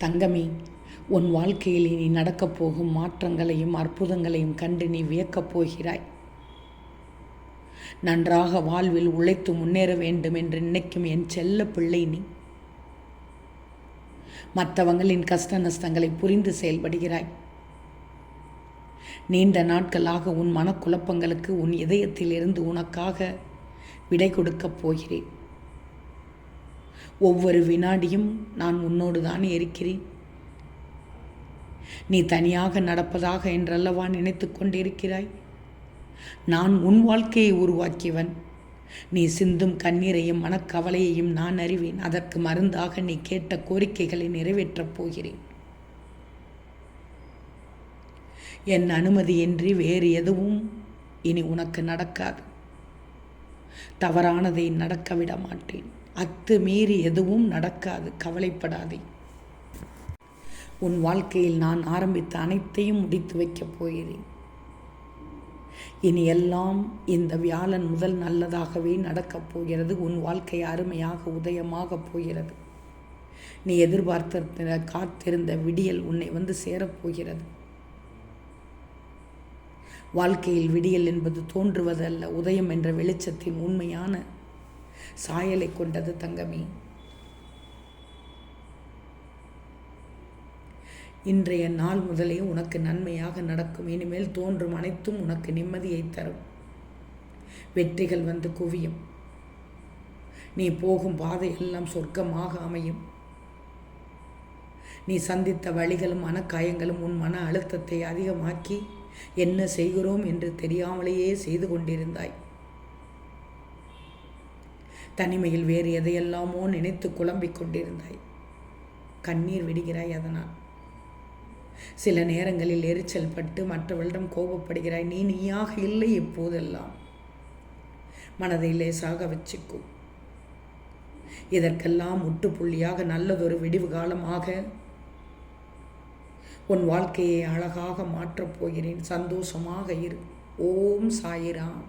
தங்கமே உன் வாழ்க்கையில் நீ நடக்கப் போகும் மாற்றங்களையும் அற்புதங்களையும் கண்டு நீ வியக்கப் போகிறாய். நன்றாக வாழ்வில் உழைத்து முன்னேற வேண்டும் என்று நினைக்கும் என் செல்ல பிள்ளை நீ. மற்றவங்களின் கஷ்ட நஷ்டங்களை புரிந்து செயல்படுகிறாய். நீண்ட நாட்களாக உன் மனக்குழப்பங்களுக்கு உன் இதயத்திலிருந்து உனக்காக விடை கொடுக்கப் போகிறேன். ஒவ்வொரு வினாடியும் நான் உன்னோடு தான் இருக்கிறேன். நீ தனியாக நடப்பதாக என்றல்லவா நினைத்து கொண்டிருக்கிறாய்? நான் உன் வாழ்க்கையை உருவாக்கியவன். நீ சிந்தும் கண்ணீரையும் மனக்கவலையையும் நான் அறிவேன். அதற்கு மருந்தாக நீ கேட்ட கோரிக்கைகளை நிறைவேற்றப் போகிறேன். என் அனுமதியின்றி வேறு எதுவும் இனி உனக்கு நடக்காது. தவறானதை நடக்க விட மாட்டேன். அத்து மீறி எதுவும் நடக்காது. கவலைப்படாதே. உன் வாழ்க்கையில் நான் ஆரம்பித்த அனைத்தையும் முடித்து வைக்கப் போகிறேன். இனி எல்லாம் இந்த வியாழன் முதல் நல்லதாகவே நடக்கப் போகிறது. உன் வாழ்க்கை அருமையாக உதயமாகப் போகிறது. நீ எதிர்பார்த்த காத்திருந்த விடியல் உன்னை வந்து சேரப்போகிறது வாழ்க்கையில் விடியல் என்பது தோன்றுவதல்ல உதயம் என்ற வெளிச்சத்தின் உண்மையான சாயலை கொண்டது தங்கமே. இன்றைய நாள் முதலே உனக்கு நன்மையாக நடக்கும் இனிமேல் தோன்றும் அனைத்தும் உனக்கு நிம்மதியை தரும். வெற்றிகள் வந்து குவியும். நீ போகும் பாதை எல்லாம் சொர்க்கமாக அமையும். நீ சந்தித்த வழிகளும் மனக்காயங்களும் உன் மன அழுத்தத்தை அதிகமாக்கி என்ன செய்கிறோம் என்று தெரியாமலேயே செய்து கொண்டிருந்தாய். தனிமையில் வேறு எதையெல்லாமோ நினைத்து குழம்பிக் கொண்டிருந்தாய். கண்ணீர் விடுகிறாய் அதனால். சில நேரங்களில் எரிச்சல் பட்டு மற்றவர்களிடம் கோபப்படுகிறாய். நீ நீயாக இல்லை இப்போதெல்லாம். மனதை லேசாக வச்சுக்கும் இதற்கெல்லாம் முட்டுப்புள்ளியாக நல்லதொரு விடிவு காலமாக உன் வாழ்க்கையை அழகாக மாற்றப் போகிறேன். சந்தோஷமாக இரு. ஓம் சாயிராம்.